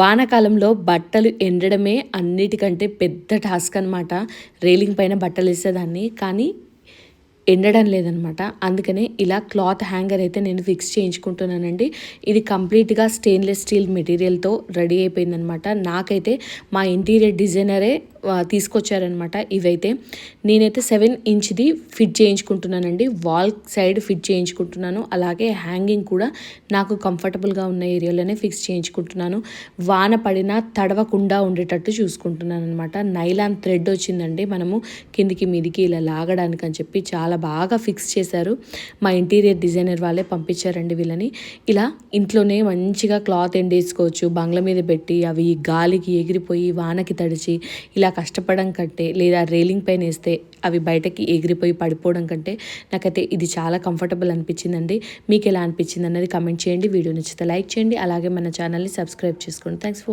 వానాకాలంలో బట్టలు ఎండడమే అన్నిటికంటే పెద్ద టాస్క్ అనమాట రైలింగ్ పైన బట్టలు వేసేదాన్ని. కానీ ఎండడం లేదనమాట అందుకనే ఇలా క్లాత్ హ్యాంగర్ అయితే నేను ఫిక్స్ చేయించుకుంటున్నానండి. ఇది కంప్లీట్గా స్టెయిన్లెస్ స్టీల్ మెటీరియల్తో రెడీ అయిపోయిందనమాట నాకైతే మా ఇంటీరియర్ డిజైనరే తీసుకొచ్చారనమాట ఇవైతే. నేనైతే సెవెన్ ఇంచ్ది ఫిట్ చేయించుకుంటున్నానండి. వాల్ సైడ్ ఫిట్ చేయించుకుంటున్నాను. అలాగే హ్యాంగింగ్ కూడా నాకు కంఫర్టబుల్గా ఉన్న ఏరియాలోనే ఫిక్స్ చేయించుకుంటున్నాను. వాన పడినా తడవకుండా ఉండేటట్టు చూసుకుంటున్నాను అనమాట నైలాన్ థ్రెడ్ వచ్చిందండి మనము కిందికి మీదికి ఇలా లాగడానికి అని చెప్పి చాలా బాగా ఫిక్స్ చేశారు. మా ఇంటీరియర్ డిజైనర్ వాళ్ళే పంపించారండి వీళ్ళని. ఇలా ఇంట్లోనే మంచిగా క్లాత్ ఎండేసుకోవచ్చు. బంగ్ల మీద పెట్టి అవి గాలికి ఎగిరిపోయి వానకి తడిచి ఇలా కష్టపడడం కంటే లేదా రైలింగ్ పైన వేస్తే అవి బయటకి ఎగిరిపోయి పడిపోవడం కంటే నాకైతే ఇది చాలా కంఫర్టబుల్ అనిపించిందండి. మీకు ఎలా అనిపించింది అన్నది కమెంట్ చేయండి. వీడియో నచ్చితే లైక్ చేయండి. అలాగే మన ఛానల్ని సబ్స్క్రైబ్ చేసుకోండి. Thanks for